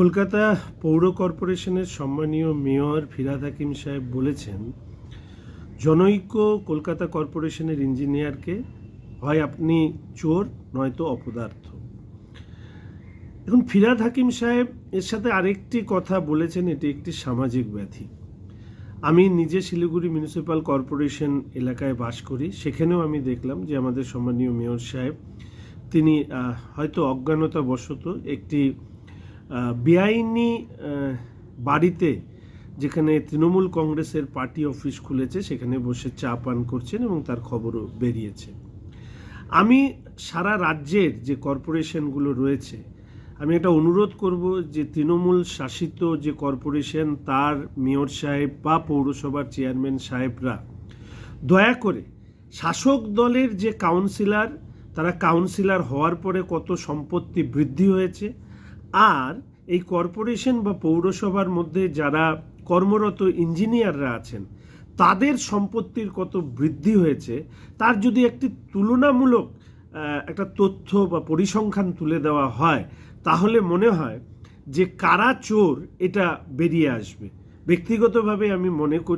কলকাতা পৌর কর্পোরেশনের সম্মানীয় মেয়র ফিরাদ হাকিম সাহেব বলেছেন জনৈক্য কলকাতা কর্পোরেশনের ইঞ্জিনিয়ারকে হয় আপনি চোর, নয়তো অপদার্থ। এখন ফিরাদ হাকিম সাহেব এর সাথে আরেকটি কথা বলেছেন, এটি একটি সামাজিক ব্যাধি। আমি নিজে শিলিগুড়ি মিউনিসিপ্যাল কর্পোরেশন এলাকায় বাস করি, সেখানেও আমি দেখলাম যে আমাদের সম্মানীয় মেয়র সাহেব, তিনি হয়তো অজ্ঞানতাবশত একটি বেআইনি বাড়িতে যেখানে তৃণমূল কংগ্রেসের পার্টি অফিস খুলেছে, সেখানে বসে চা পান করছেন এবং তার খবরও বেরিয়েছে। আমি সারা রাজ্যের যে কর্পোরেশনগুলো রয়েছে, আমি একটা অনুরোধ করব যে তৃণমূল শাসিত যে কর্পোরেশন, তার মেয়র সাহেব বা পৌরসভার চেয়ারম্যান সাহেবরা, দয়া করে শাসক দলের যে কাউন্সিলর, তারা কাউন্সিলর হওয়ার পরে কত সম্পত্তি বৃদ্ধি হয়েছে আর এই কর্পোরেশন বা পৌরসভার মধ্যে যারা কর্মরত ইঞ্জিনিয়াররা আছেন, তাদের সম্পত্তির কত বৃদ্ধি হয়েছে, তার যদি একটি তুলনামূলক একটা তথ্য বা পরিসংখ্যান তুলে দেওয়া হয়, তাহলে মনে হয় যে কারা চোর এটা বেরিয়ে আসবে। ব্যক্তিগতভাবে আমি মনে করি